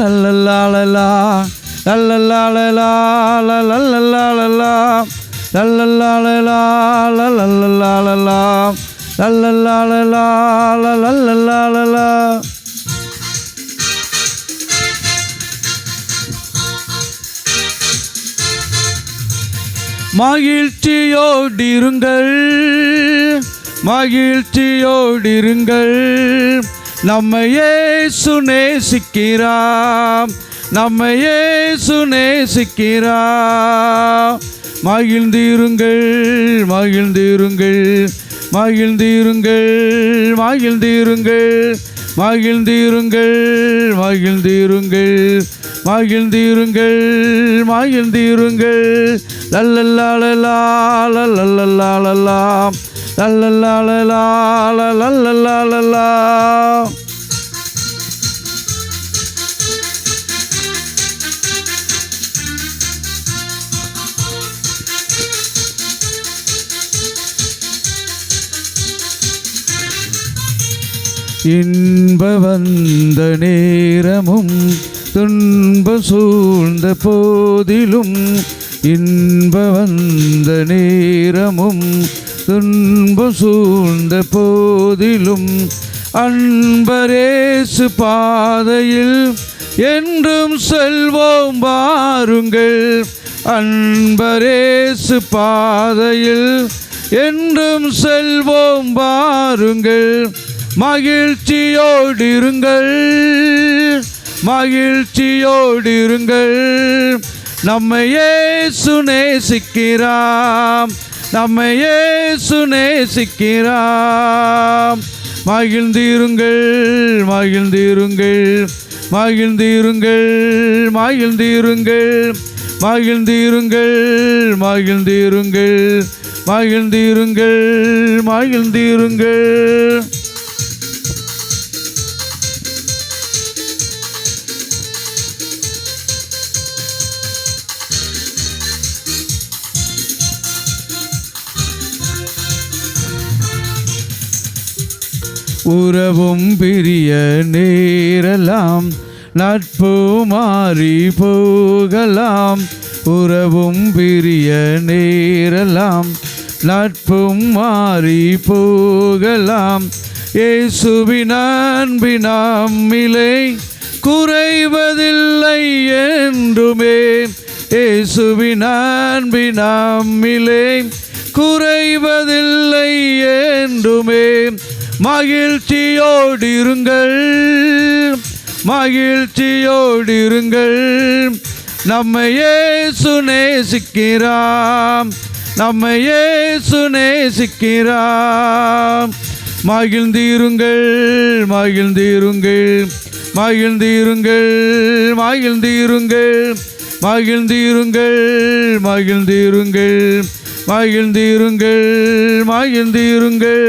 லல்லல்லாலலா லல்லல்லாலலா லல்லல்லாலலா லல்லல்லாலலா லல்லல்லாலலா லல்லல்லாலலா லல்லல்லாலலா மகிழ்ச்சியோடிருங்கள் மகிழ்ச்சியோடிருங்கள். நம்மையே சுனேசிக்கிறாம் நம்மையே சுனேசிக்கிறாம் மகிழ்ந்திருங்கள் மகிழ்ந்திருங்கள் மகிழ்ந்திருங்கள் மகிழ்ந்திருங்கள் மகிழ்ந்திருங்கள் மகிழ்ந்திருங்கள் மகிழ்ந்திருங்கள் மகிழ்ந்திருங்கள். லல்லல்லாலலா லல்லல்லாலலா லல்லல்லாலலா லல்லல்லாலலா. இன்ப வந்த நேரமும் துன்ப சூழ்ந்த போதிலும் இன்ப வந்த நேரமும் துன்ப சூழ்ந்த போதிலும் அன்பரேசு பாதையில் என்றும் செல்வோம் வாருங்கள். அன்பரேசு பாதையில் என்றும் செல்வோம் வாருங்கள். மகிழ்ச்சியோடிருங்கள் மகிழ்ச்சியோடிருங்கள் நம்மையே சுனேசிக்கிறாம் நம்மையே சுனேசிக்கிறாம் மகிழ்ந்திருங்கள் மகிழ்ந்திருங்கள். மகிழ்ந்திருங்கள் மகிழ்ந்திருங்கள். மகிழ்ந்திருங்கள் மகிழ்ந்திருங்கள். மகிழ்ந்திருங்கள் மகிழ்ந்திருங்கள். உறவும் பிரிய நேரலாம் நட்பு மாறி போகலாம். உறவும் பிரிய நேரலாம் நட்பும் மாறி போகலாம். இயேசுவின் மிலை குறைவதில்லை என்றுமே. இயேசுவின் மிலை குறைவதில்லை என்றுமே. மகிழ்ச்சியோடிருங்கள் மகிழ்ச்சியோடிருங்கள் நம்மையே சுனேசிக்கிறாம் நம்மையே சுனேசிக்கிறாம் மகிழ்ந்திருங்கள் மகிழ்ந்திருங்கள் மகிழ்ந்திருங்கள் மகிழ்ந்திருங்கள் மகிழ்ந்திருங்கள் மகிழ்ந்திருங்கள் மகிழ்ந்திருங்கள் மகிழ்ந்திருங்கள்